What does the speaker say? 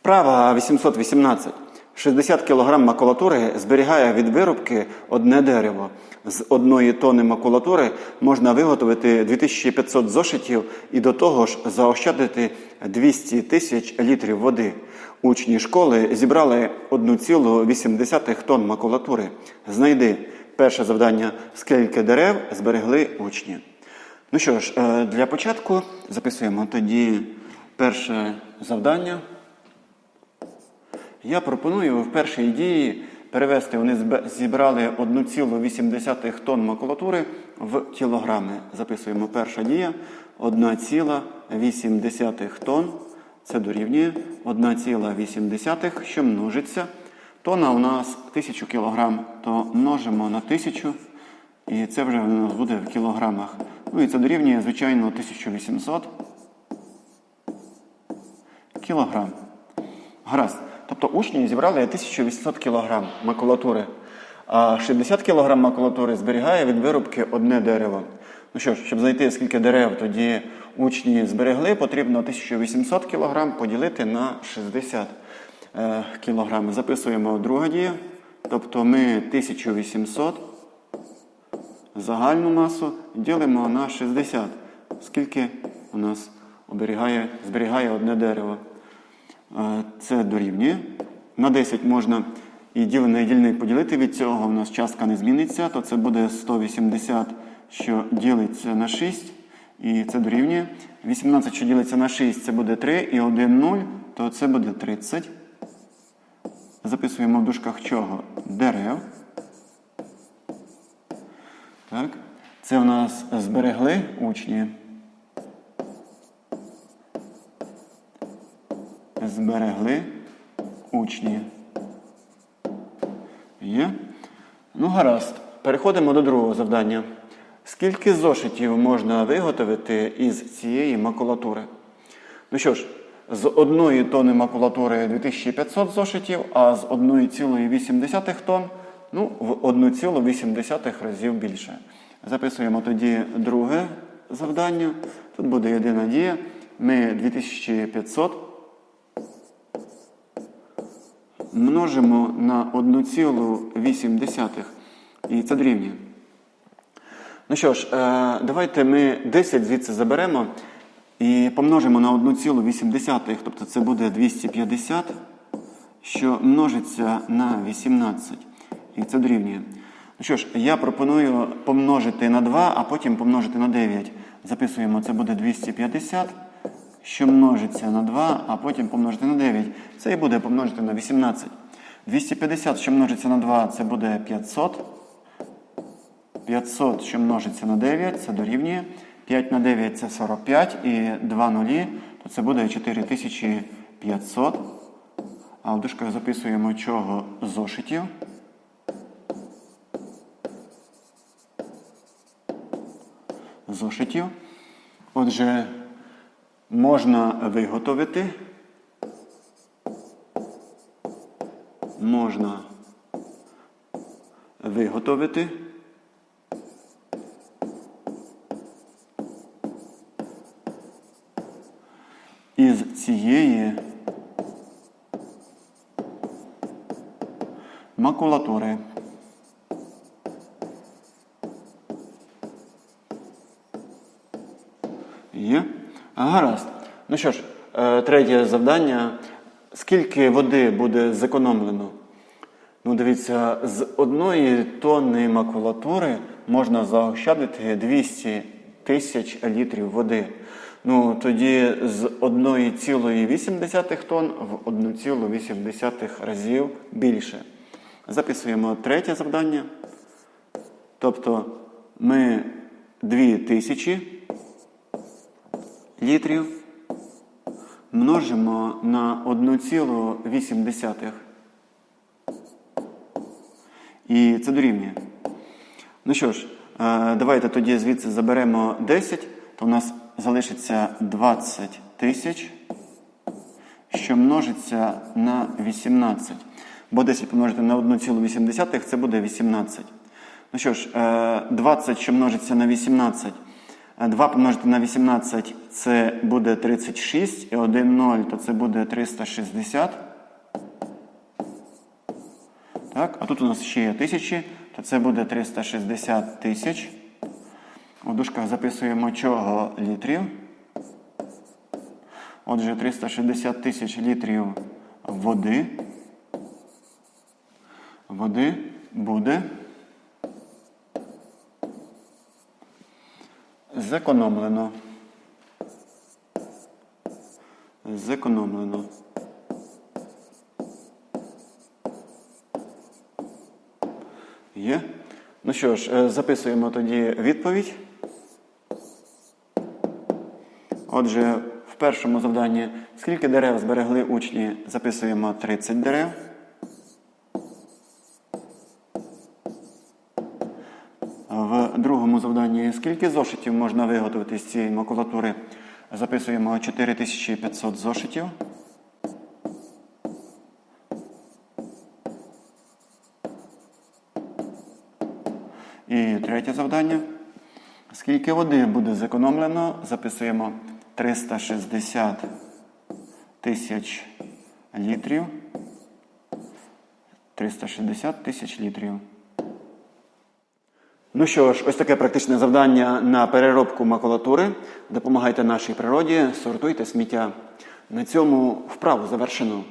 Вправа 818. 60 кг макулатури зберігає від виробки одне дерево. З одної тони макулатури можна виготовити 2500 зошитів і до того ж заощадити 200 тисяч літрів води. Учні школи зібрали 1,8 тонн макулатури. Знайди перше завдання, скільки дерев зберегли учні. Ну що ж, е, для початку записуємо тоді перше завдання. Я пропоную в першій дії перевести, вони зібрали 1,8 тонн макулатури в кілограми. Записуємо перша дія 1,8 тонн. Це дорівнює 1,8, що множиться. Тонна у нас 1000 кілограм, то множимо на 1000, і це вже у нас буде в кілограмах. Ну і це дорівнює, звичайно, 1800 кілограм. Гаразд. Тобто учні зібрали 1800 кг макулатури, а 60 кг макулатури зберігає від виробки одне дерево. Ну що ж, щоб знайти, скільки дерев тоді учні зберегли, потрібно 1800 кг поділити на 60 е, кг. Записуємо друга дія. Тобто ми 1800 загальну масу ділимо на 60. Скільки у нас оберігає, зберігає одне дерево? Е, Це дорівнює. На 10 можна і ділений дільник поділити. Від цього у нас частка не зміниться, то це буде 180, що ділиться на 6. І це дорівнює. 18, що ділиться на 6, це буде 3 і 1 0, то це буде 30. Записуємо в дужках чого? Дерев. Так. Це в нас зберегли учні. Зберегли учні. Є? Ну, гаразд. Переходимо до другого завдання. Скільки зошитів можна виготовити із цієї макулатури? Ну що ж, з одної тони макулатури 2500 зошитів, а з 1,8 тонн ну, в 1,8 разів більше. Записуємо тоді друге завдання. Тут буде єдина дія. Ми 2500 множимо на 1,8. І це дорівнює. Ну що ж, е, давайте ми 10 звідси заберемо і помножимо на 1,8, тобто це буде 250, що множиться на 18. І це дорівнює. Ну що ж, я пропоную помножити на 2, а потім помножити на 9. Записуємо, це буде 250, що множиться на 2, а потім помножити на 9. Це і буде помножити на 18. 250, що множиться на 2, це буде 500. 500, що множиться на 9, це дорівнює. 5 на 9 це 45 і 2 нулі, то це буде 4500. А в дужках записуємо чого зошитів. Зошитів. Отже, можна виготовити. Можна виготовити. із цієї макулатури. Є? Гаразд. Ну що ж, е, третє завдання. Скільки води буде зекономлено? Ну, дивіться, з одної тонни макулатури можна заощадити 200 тисяч літрів води. Ну, тоді з 1,8 тонн в 1,8 разів більше. Записуємо третє завдання. Тобто ми 2000 літрів множимо на 1,8. І це дорівнює. Ну що ж, е, давайте тоді звідси заберемо 10, то у нас залишиться 20 тисяч, що множиться на 18. Бо 10 помножити на 1,8 це буде 18. Ну що ж, е, 20, що множиться на 18, 2 помножити на 18 це буде 36, і 1 0, то це буде 360. Так, а тут у нас ще є тисячі, то це буде 360 тисяч. У дужках записуємо чого літрів. Отже, 360 тисяч літрів води. Води буде зекономлено. Зекономлено. Є. Ну що ж, е, записуємо тоді відповідь. Отже, в першому завданні скільки дерев зберегли учні, записуємо 30 дерев. В другому завданні скільки зошитів можна виготовити з цієї макулатури? Записуємо 4500 зошитів. І третє завдання. Скільки води буде зекономлено? Записуємо 360 тисяч літрів. 360 тисяч літрів. Ну що ж, ось таке практичне завдання на переробку макулатури. Допомагайте нашій природі, сортуйте сміття. На цьому вправу завершено.